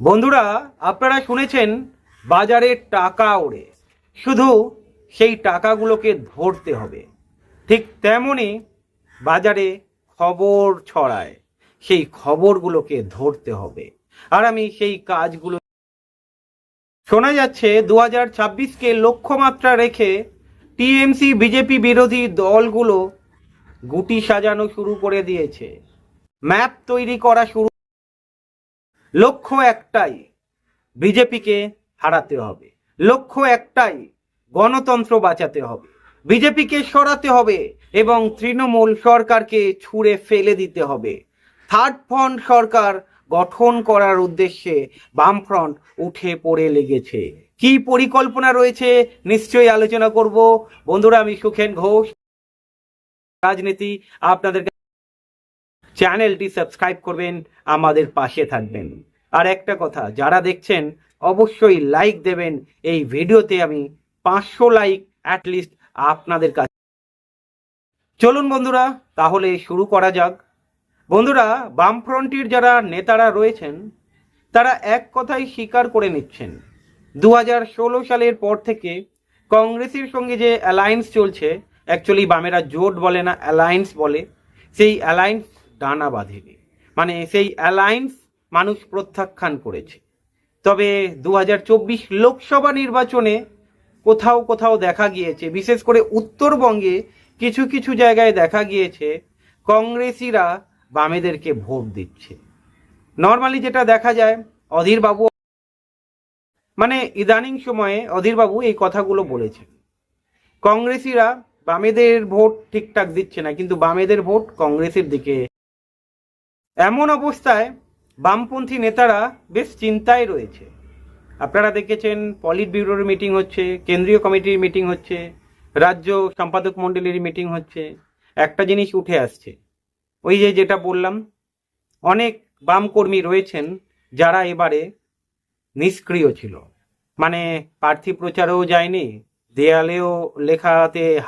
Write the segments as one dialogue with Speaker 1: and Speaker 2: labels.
Speaker 1: বন্ধুরা, আপনারা শুনেছেন, বাজারে টাকা ওড়ে। শুধু সেই টাকাগুলোকে ধরতে হবে। ঠিক তেমনই বাজারে খবর ছড়ায়। সেই খবরগুলোকে ধরতে হবে। আর আমি সেই কাজগুলো শোনা যাচ্ছে দু হাজার ছাব্বিশকে লক্ষ্যমাত্রা রেখে টিএমসি, বিজেপি বিরোধী দলগুলো গুটি সাজানো শুরু করে দিয়েছে। ম্যাপ তৈরি করা শুরু লক্ষ্য একটাই, বিজেপিকে হারাতে হবে। লক্ষ্য একটাই, গণতন্ত্র বাঁচাতে হবে। বিজেপিকে সরাতে হবে এবং তৃণমূল সরকারকে ছুঁড়ে ফেলে দিতে হবে। থার্ড ফ্রন্ট সরকার গঠন করার উদ্দেশ্যে বামফ্রন্ট উঠে পড়ে লেগেছে। কি পরিকল্পনা রয়েছে নিশ্চয়ই আলোচনা করব। বন্ধুরা, আমি সুখেন ঘোষ, রাজনীতি, আপনাদের চ্যানেলটি সাবস্ক্রাইব করবেন, আমাদের পাশে থাকবেন। আর একটা কথা, যারা দেখছেন, অবশ্যই লাইক দেবেন। এই ভিডিওতে আমি পাঁচশো লাইক অ্যাটলিস্ট আপনাদের কাছে। চলুন বন্ধুরা, তাহলে শুরু করা যাক। বন্ধুরা, বামফ্রন্টের যারা নেতারা রয়েছেন, তারা এক কথাই স্বীকার করে নিচ্ছেন। দু সালের পর থেকে কংগ্রেসের সঙ্গে যে অ্যালায়েন্স চলছে অ্যাকচুয়ালি বামেরা জোট বলে না অ্যালায়েন্স বলে। সেই অ্যালায়েন্স ডানা বাঁধেনি। মানে সেই অ্যালায়েন্স মানুষ প্রত্যাখ্যান করেছে। তবে দু হাজার চব্বিশ লোকসভা নির্বাচনে কোথাও কোথাও দেখা গিয়েছে, বিশেষ করে উত্তরবঙ্গে কিছু কিছু জায়গায় দেখা গিয়েছে, কংগ্রেসিরা বামেদেরকে ভোট দিচ্ছে। নর্মালি যেটা দেখা যায়, অধীরবাবু মানে ইদানিং সময়ে অধীরবাবু এই কথাগুলো বলেছেন। কংগ্রেসিরা বামেদের ভোট ঠিকঠাক দিচ্ছে না, কিন্তু বামেদের ভোট কংগ্রেসের দিকে এমন অবস্থায় বামপন্থী নেতারা বেশ চিন্তায় রয়েছে। আপনারা দেখেছেন পলিট ব্যুরোর মিটিং হচ্ছে, কেন্দ্রীয় কমিটির মিটিং হচ্ছে, রাজ্য সম্পাদক মণ্ডলীর মিটিং হচ্ছে, একটা জিনিস উঠে আসছে। ওই যে যেটা বললাম, অনেক বাম কর্মী রয়েছেন যারা এবারে নিষ্ক্রিয় ছিল। মানে প্রার্থী প্রচারেও যায়নি, দেয়ালেও লেখাতে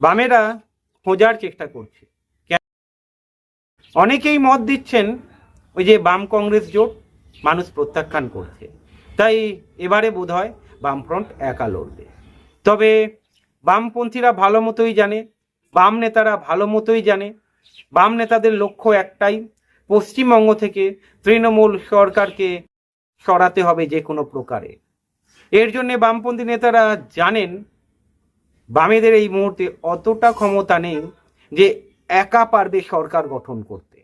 Speaker 1: বামেরা খোঁজার চেষ্টা করছে? অনেকেই মত দিচ্ছেন ওই যে বাম কংগ্রেস জোট মানুষ প্রত্যাখ্যান করছে। তাই এবারে বোধ হয় বামফ্রন্ট একা লড়বে। তবে বামপন্থীরা ভালো মতোই জানে, বাম নেতারা ভালো মতোই জানে। বাম নেতাদের লক্ষ্য একটাই, পশ্চিমবঙ্গ থেকে তৃণমূল সরকারকে সরাতে হবে যে কোনো প্রকারে। এর জন্য বামপন্থী নেতারা জানেন, বামেদের এই মুহূর্তে অতটা ক্ষমতা নেই যে একা পারবে সরকার গঠন করতে।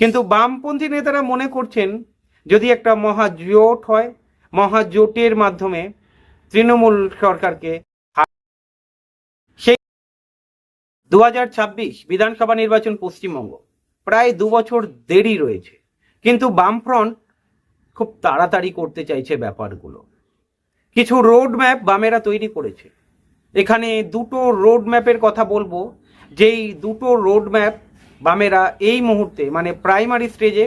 Speaker 1: কিন্তু বামপন্থী নেতারা মনে করছেন, যদি একটা মহাজোট হয় মহাজোটের মাধ্যমে তৃণমূল সরকারকে সেই দু হাজার ছাব্বিশ বিধানসভা নির্বাচন পশ্চিমবঙ্গ। প্রায় দু বছর দেরি রয়েছে। কিন্তু বামফ্রন্ট খুব তাড়াতাড়ি করতে চাইছে ব্যাপারগুলো। কিছু রোড ম্যাপ বামেরা তৈরি করেছে। এখানে দুটো রোড ম্যাপের কথা বলব। যেই দুটো রোডম্যাপ বামেরা এই মুহূর্তে মানে প্রাইমারি স্টেজে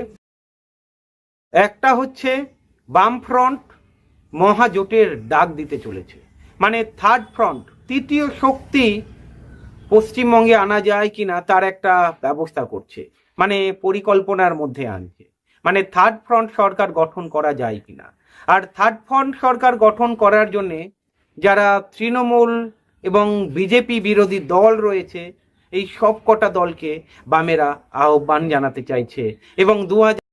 Speaker 1: একটা হচ্ছে বামফ্রন্ট মহাজোটের ডাক দিতে চলেছে মানে থার্ড ফ্রন্ট তৃতীয় শক্তি পশ্চিমবঙ্গে আনা যায় কি না তার একটা ব্যবস্থা করছে মানে পরিকল্পনার মধ্যে আনছে মানে থার্ড ফ্রন্ট সরকার গঠন করা যায় কিনা। আর থার্ড ফ্রন্ট সরকার গঠন করার জন্যে যারা তৃণমূল এবং বিজেপি বিরোধী দল রয়েছে এই সব কটা দলকে বামেরা আহ্বান জানাতে চাইছে এবং দু হাজার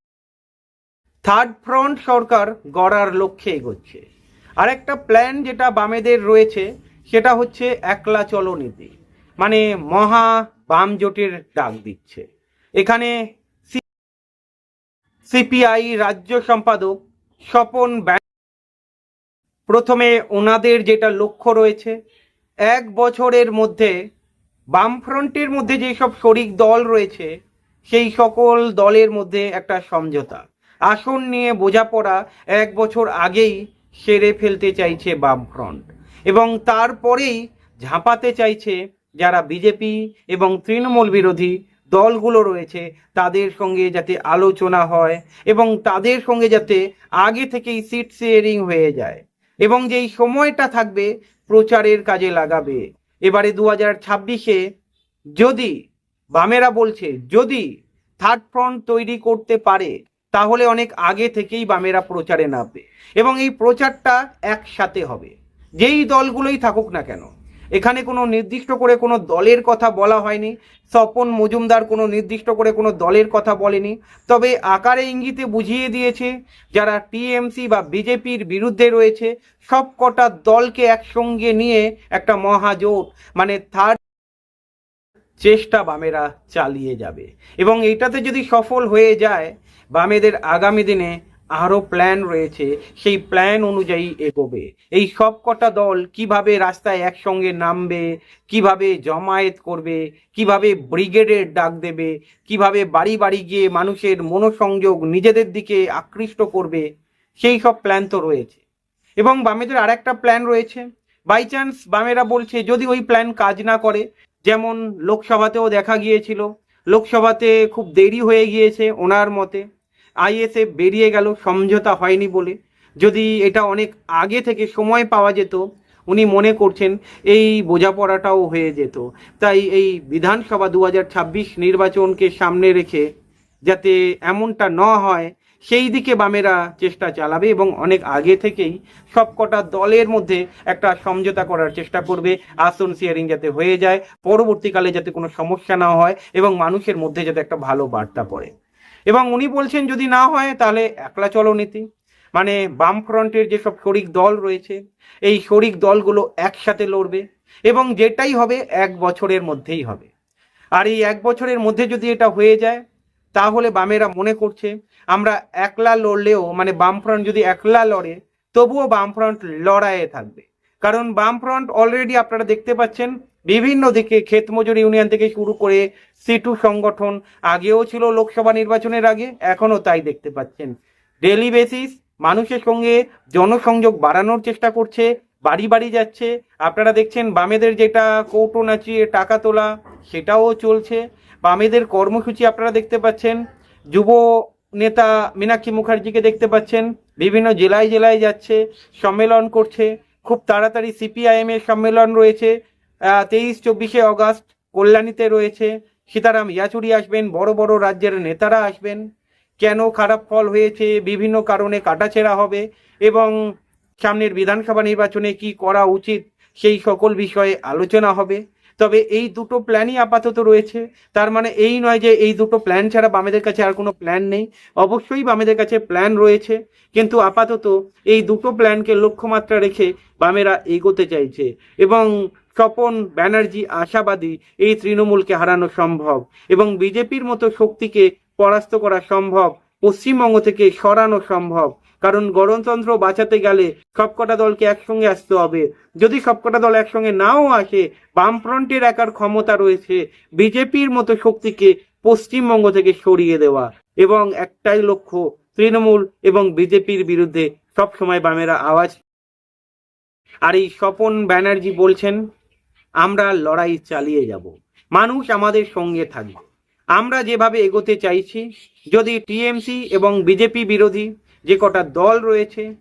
Speaker 1: থার্ড ফ্রন্ট সরকার গড়ার লক্ষ্যে এগোচ্ছে। আর একটা প্ল্যান যেটা বামেদের রয়েছে, সেটা হচ্ছে একলা চলো নীতি মানে মহা বাম জোটের ডাক দিচ্ছে। এখানে সিপিআই রাজ্য সম্পাদক স্বপন প্রথমে ওনাদের যেটা লক্ষ্য রয়েছে, এক বছরের মধ্যে বামফ্রন্টের মধ্যে যেসব শরিক দল রয়েছে, সেই সকল দলের মধ্যে একটা সমঝোতা। আসন নিয়ে বোঝাপড়া এক বছর আগেই সেরে ফেলতে চাইছে বামফ্রন্ট। এবং তারপরেই ঝাঁপাতে চাইছে যারা বিজেপি এবং তৃণমূল বিরোধী দলগুলো রয়েছে, তাদের সঙ্গে যাতে আলোচনা হয় এবং তাদের সঙ্গে যাতে আগে থেকেই সিট শেয়ারিং হয়ে যায়। এবং যেই সময়টা থাকবে, প্রচারের কাজে লাগাবে। এবারে দু হাজার ছাব্বিশে যদি বামেরা বলছে, যদি থার্ড ফ্রন্ট তৈরি করতে পারে, তাহলে অনেক আগে থেকেই বামেরা প্রচারে নামবে। এবং এই প্রচারটা একসাথে হবে। যেই দলগুলোই থাকুক না কেন এখানে কোনো নির্দিষ্ট করে কোনো দলের কথা বলা হয়নি। স্বপন মজুমদার কোনো নির্দিষ্ট করে কোনো দলের কথা বলেনি। তবে আকারে ইঙ্গিতে বুঝিয়ে দিয়েছে, যারা টিএমসি বা বিজেপির বিরুদ্ধে রয়েছে সব কটা দলকে একসঙ্গে নিয়ে একটা মহাজোট মানে থার্ড চেষ্টা বামেরা চালিয়ে যাবে। এবং এটাতে যদি সফল হয়ে যায়, বামেদের আগামী দিনে আরও প্ল্যান রয়েছে, সেই প্ল্যান অনুযায়ী এগোবে। এই সব কটা দল কীভাবে রাস্তায় একসঙ্গে নামবে, কীভাবে জমায়েত করবে, কীভাবে ব্রিগেডের ডাক দেবে, কীভাবে বাড়ি বাড়ি গিয়ে মানুষের মনোসংযোগ নিজেদের দিকে আকৃষ্ট করবে, সেই সব প্ল্যান তো রয়েছে। এবং বামেদের আর একটা প্ল্যান রয়েছে। বাই চান্স বামেরা বলছে, যদি ওই প্ল্যান কাজ না করে, যেমন লোকসভাতেও দেখা গিয়েছিল, লোকসভাতে খুব দেরি হয়ে গিয়েছে ওনার মতে আইএসএফ বেরিয়ে গেল, সমঝোতা হয়নি বলে। যদি এটা অনেক আগে থেকে সময় পাওয়া যেত, উনি মনে করছেন এই বোঝাপড়াটাও হয়ে যেত। তাই এই বিধানসভা দু হাজার ছাব্বিশ নির্বাচনকে সামনে রেখে যাতে এমনটা ন হয়, সেই দিকে বামেরা চেষ্টা চালাবে এবং অনেক আগে থেকেই সবকটা দলের মধ্যে একটা সমঝোতা করার চেষ্টা করবে। আসন শেয়ারিং যাতে হয়ে যায়, পরবর্তীকালে যাতে কোনো সমস্যা না হয় এবং মানুষের মধ্যে যাতে একটা ভালো বার্তা পড়ে। এবং উনি বলছেন, যদি না হয়, তাহলে একলা চলো নীতি। মানে বামফ্রন্টের যেসব শরিক দল রয়েছে, এই শরিক দলগুলো একসাথে লড়বে এবং যেটাই হবে, এক বছরের মধ্যেই হবে। আর এই এক বছরের মধ্যে যদি এটা হয়ে যায়, তাহলে বামেরা মনে করছে, আমরা একলা লড়লেও মানে বামফ্রন্ট যদি একলা লড়ে, তবুও বামফ্রন্ট লড়াইয়ে থাকবে। কারণ বামফ্রন্ট অলরেডি আপনারা দেখতে পাচ্ছেন বিভিন্ন দিকে ক্ষেত মজুর ইউনিয়ন থেকে শুরু করে সিটু সংগঠন, আগেও ছিল লোকসভা নির্বাচনের আগে, এখনও তাই দেখতে পাচ্ছেন। ডেলি বেসিস মানুষের সঙ্গে জনসংযোগ বাড়ানোর চেষ্টা করছে, বাড়ি বাড়ি যাচ্ছে। আপনারা দেখছেন বামেদের যেটা কৌটো নাচিয়ে টাকা তোলা, সেটাও চলছে। বামেদের কর্মসূচি আপনারা দেখতে পাচ্ছেন। যুব নেতা মীনাক্ষী মুখার্জিকে দেখতে পাচ্ছেন। বিভিন্ন জেলায় জেলায় যাচ্ছে, সম্মেলন করছে। খুব তাড়াতাড়ি সিপিআইএম এর সম্মেলন রয়েছে। তেইশ, চব্বিশে অগাস্ট কল্যাণীতে রয়েছে। সীতারাম ইয়াচুরি আসবেন, বড় বড় রাজ্যের নেতারা আসবেন। কেন খারাপ ফল হয়েছে, বিভিন্ন কারণে কাটাছেড়া হবে এবং সামনের বিধানসভা নির্বাচনে কি করা উচিত সেই সকল বিষয়ে আলোচনা হবে। তবে এই দুটো প্ল্যানই আপাতত রয়েছে। তার মানে এই নয় যে এই দুটো প্ল্যান ছাড়া বামেদের কাছে আর কোনো প্ল্যান নেই। অবশ্যই বামেদের কাছে প্ল্যান রয়েছে, কিন্তু আপাতত এই দুটো প্ল্যানকে লক্ষ্যমাত্রা রেখে বামেরা এগোতে চাইছে এবং স্বপন ব্যানার্জি আশাবাদী এই তৃণমূলকে হারানো সম্ভব এবং বিজেপির মতো শক্তিকে পরাস্ত করা সম্ভব, পশ্চিমবঙ্গ থেকে সরানো সম্ভব। কারণ গণতন্ত্র বাঁচাতে গেলে সবকটা দলকে একসঙ্গে আসতে হবে। যদি সবকটা দল একসঙ্গে নাও আসে, বামফ্রন্টের একার ক্ষমতা রয়েছে বিজেপির মতো শক্তিকে পশ্চিমবঙ্গ থেকে সরিয়ে দেওয়া। এবং একটাই লক্ষ্য, তৃণমূল এবং বিজেপির বিরুদ্ধে সবসময় বামেরা আওয়াজ। আর এই স্বপন ব্যানার্জি বলছেন আমরা লড়াই চালিয়ে যাব। মানুষ আমাদের সঙ্গে থাকবে। আমরা যেভাবে এগোতে চাইছি, যদি টিএমসি এবং বিজেপি বিরোধী যে কটা দল রয়েছে,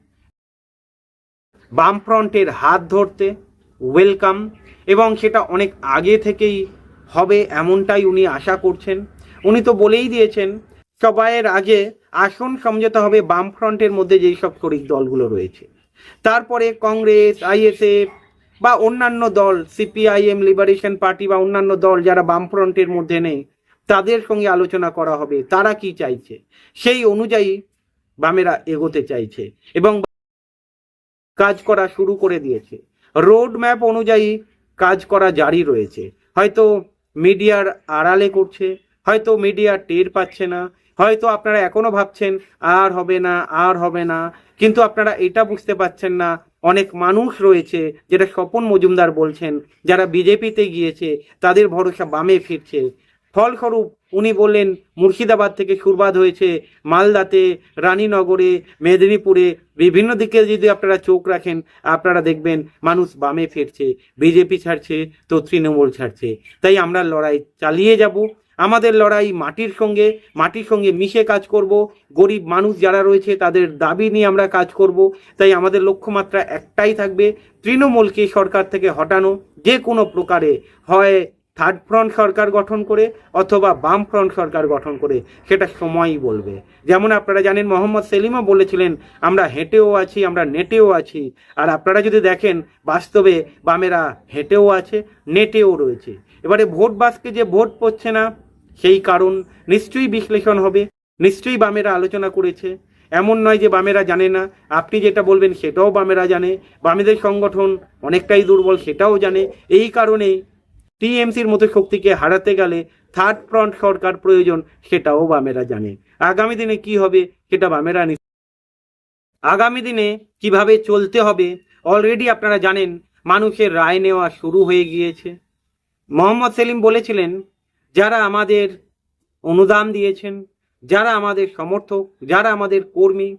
Speaker 1: বামফ্রন্টের হাত ধরতে ওয়েলকাম, এবং সেটা অনেক আগে থেকেই হবে এমনটাই উনি আশা করছেন। উনি তো বলেই দিয়েছেন, সবাইয়ের আগে আসন সমঝোতা হবে বামফ্রন্টের মধ্যে যেই সব শরিক দলগুলো রয়েছে। তারপরে কংগ্রেস, আইএসএফ বা অন্যান্য দল সিপিআইএম লিবারেশন পার্টি বা অন্যান্য দল যারা বামফ্রন্টের মধ্যে নেই, তাদের সঙ্গে আলোচনা করা হবে। তারা কি চাইছে? সেই অনুযায়ী বামেরা এগোতে চাইছে এবং কাজ করা শুরু করে দিয়েছে। রোড ম্যাপ অনুযায়ী কাজ করা জারি রয়েছে। হয়তো মিডিয়ার আড়ালে করছে, হয়তো মিডিয়া টের পাচ্ছে না, হয়তো আপনারা এখনও ভাবছেন, আর হবে না, আর হবে না। কিন্তু আপনারা এটা বুঝতে পারছেন না অনেক মানুষ রয়েছে যেটা স্বপন মজুমদার বলছেন, যারা বিজেপিতে গিয়েছে, তাদের ভরসা বামে ফিরছে। ফলস্বরূপ উনি বললেন, মুর্শিদাবাদ থেকে সুরবাদ হয়েছে, মালদাতে, রানীনগরে, মেদিনীপুরে, বিভিন্ন দিকে যদি আপনারা চোখ রাখেন, আপনারা দেখবেন মানুষ বামে ফিরছে। বিজেপি ছাড়ছে, তো তৃণমূল ছাড়ছে। তাই আমরা লড়াই চালিয়ে যাব। আমাদের লড়াই মাটির সঙ্গে মাটির সঙ্গে মিশে কাজ করব। গরিব মানুষ যারা রয়েছে, তাদের দাবি নিয়ে আমরা কাজ করব। তাই আমাদের লক্ষ্যমাত্রা একটাই থাকবে, তৃণমূলকে সরকার থেকে হটানো। যে কোনো প্রকারে হয় থার্ড ফ্রন্ট সরকার গঠন করে, অথবা বাম ফ্রন্ট সরকার গঠন করে, সেটা সময়ই বলবে। যেমন আপনারা জানেন, মোহাম্মদ সেলিমও বলেছিলেন, আমরা হেঁটেও আছি, আমরা নেটেও আছি। আর আপনারা যদি দেখেন, বাস্তবে বামেরা হেঁটেও আছে, নেটেও রয়েছে। এবারে ভোট বাসকে যে ভোট পড়ছে না সেই কারণ নিশ্চয়ই বিশ্লেষণ হবে, নিশ্চয়ই বামেরা আলোচনা করেছে। এমন নয় যে বামেরা জানে না, আপনি যেটা বলবেন সেটাও বামেরা জানে, বামেদের সংগঠন অনেকটাই দুর্বল সেটাও জানে। এই কারণেই টিএমসির মতো শক্তিকে হারাতে গেলে থার্ড ফ্রন্ট সরকার প্রয়োজন, সেটাও বামেরা জানে। আগামী দিনে কি হবে, সেটা বামেরা আগামী দিনে কীভাবে চলতে হবে অলরেডি আপনারা জানেন, মানুষের রায় নেওয়া শুরু হয়ে গিয়েছে। মোহাম্মদ সেলিম বলেছিলেন যারা আমাদের অনুদান দিয়েছেন, যারা আমাদের সমর্থক, যারা আমাদের কর্মী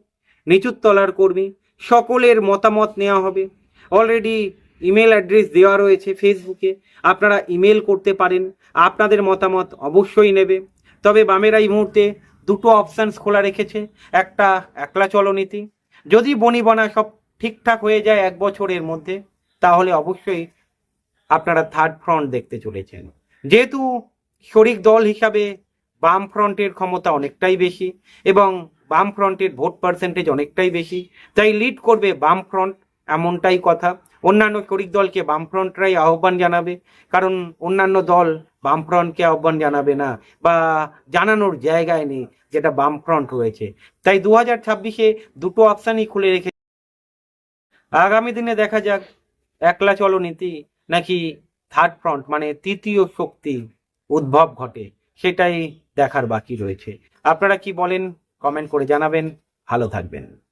Speaker 1: নিচুর তলার কর্মী, সকলের মতামত নেওয়া হবে। অলরেডি ইমেল অ্যাড্রেস দেওয়া রয়েছে ফেসবুকে আপনারা ইমেল করতে পারেন, আপনাদের মতামত অবশ্যই নেবে। তবে বামেরা এই মুহূর্তে দুটো অপশানস খোলা রেখেছে, একটা একলা চলনীতি। যদি বনিবনা সব ঠিকঠাক হয়ে যায় এক বছরের মধ্যে, তাহলে অবশ্যই আপনারা থার্ড ফ্রন্ট দেখতে চলেছেন। যেহেতু শরিক দল হিসাবে বাম ফ্রন্টের ক্ষমতা অনেকটাই বেশি এবং বাম ফ্রন্টের ভোট পার্সেন্টেজ অনেকটাই বেশি। তাই লিড করবে বাম ফ্রন্ট এমনটাই কথা। অন্যান্য শরিক দলকে বাম ফ্রন্টরাই আহ্বান জানাবে, কারণ অন্যান্য দল বাম ফ্রন্টকে আহ্বান জানাবে না বা জানানোর জায়গায় নেই যেটা বাম ফ্রন্ট রয়েছে। তাই দু হাজার ছাব্বিশে দুটো অপশানই খুলে রেখে আগামী দিনে দেখা যাক, একলা চলনীতি নাকি থার্ড ফ্রন্ট মানে তৃতীয় শক্তি উদ্ভব ঘটে সেটাই দেখার বাকি রয়েছে। আপনারা কি বলেন কমেন্ট করে জানাবেন। ভালো থাকবেন।